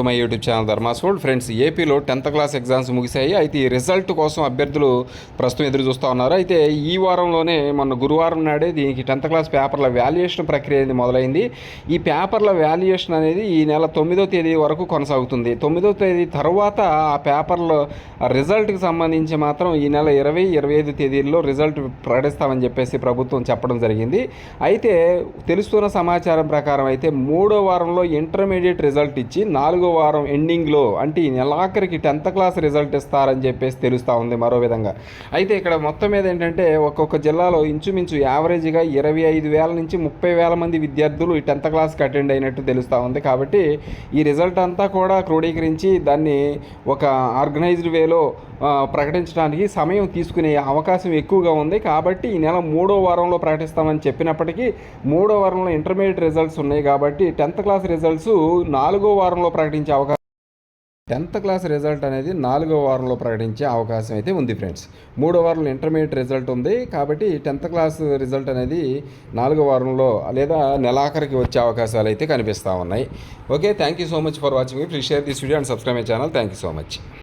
To my YouTube channel Dharma's world. Friends ఏపీలో tenth class exams ముగిశాయి. అయితే ఈ రిజల్ట్ కోసం అభ్యర్థులు ప్రస్తుతం ఎదురు చూస్తూ ఉన్నారు. అయితే ఈ వారంలోనే మొన్న గురువారం నాడే దీనికి టెన్త్ క్లాస్ పేపర్ల వాల్యుయేషన్ ప్రక్రియ అనేది మొదలైంది. ఈ పేపర్ల వాల్యుయేషన్ అనేది ఈ నెల తొమ్మిదో తేదీ వరకు కొనసాగుతుంది. తొమ్మిదో తేదీ తర్వాత ఆ పేపర్ల రిజల్ట్కి సంబంధించి మాత్రం ఈ నెల ఇరవై ఇరవై ఐదు తేదీల్లో రిజల్ట్ ప్రకటిస్తామని చెప్పేసి ప్రభుత్వం చెప్పడం జరిగింది. అయితే తెలుస్తున్న సమాచారం ప్రకారం అయితే మూడో వారంలో ఇంటర్మీడియట్ రిజల్ట్ ఇచ్చి నాలుగో వారం ఎండింగ్లో అంటే ఈ నెలాఖరికి టెన్త్ క్లాస్ రిజల్ట్ ఇస్తారని చెప్పేసి తెలుస్తూ ఉంది మరో విధంగా. అయితే ఇక్కడ మొత్తం మీద ఏంటంటే ఒక్కొక్క జిల్లాలో ఇంచుమించు యావరేజ్గా ఇరవై ఐదు వేల నుంచి ముప్పై వేల మంది విద్యార్థులు ఈ టెన్త్ క్లాస్కి అటెండ్ అయినట్టు తెలుస్తూ ఉంది. కాబట్టి ఈ రిజల్ట్ అంతా కూడా క్రోడీకరించి దాన్ని ఒక ఆర్గనైజ్డ్ వేలో ప్రకటించడానికి సమయం తీసుకునే అవకాశం ఎక్కువగా ఉంది. కాబట్టి ఈ నెల మూడో వారంలో ప్రకటిస్తామని చెప్పినప్పటికీ మూడో వారంలో ఇంటర్మీడియట్ రిజల్ట్స్ ఉన్నాయి కాబట్టి టెన్త్ క్లాస్ రిజల్ట్స్ నాలుగో వారంలో ప్రకటించే అవకాశం టెన్త్ క్లాస్ రిజల్ట్ అనేది నాలుగో వారంలో ప్రకటించే అవకాశం అయితే ఉంది ఫ్రెండ్స్. మూడో వారంలో ఇంటర్మీడియట్ రిజల్ట్ ఉంది కాబట్టి టెన్త్ క్లాస్ రిజల్ట్ అనేది నాలుగో వారంలో లేదా నెలాఖరికి వచ్చే అవకాశాలు అయితే కనిపిస్తూ ఉన్నాయి. Okay thank you so much for watching. Please share this video and subscribe my channel. Thank you so much.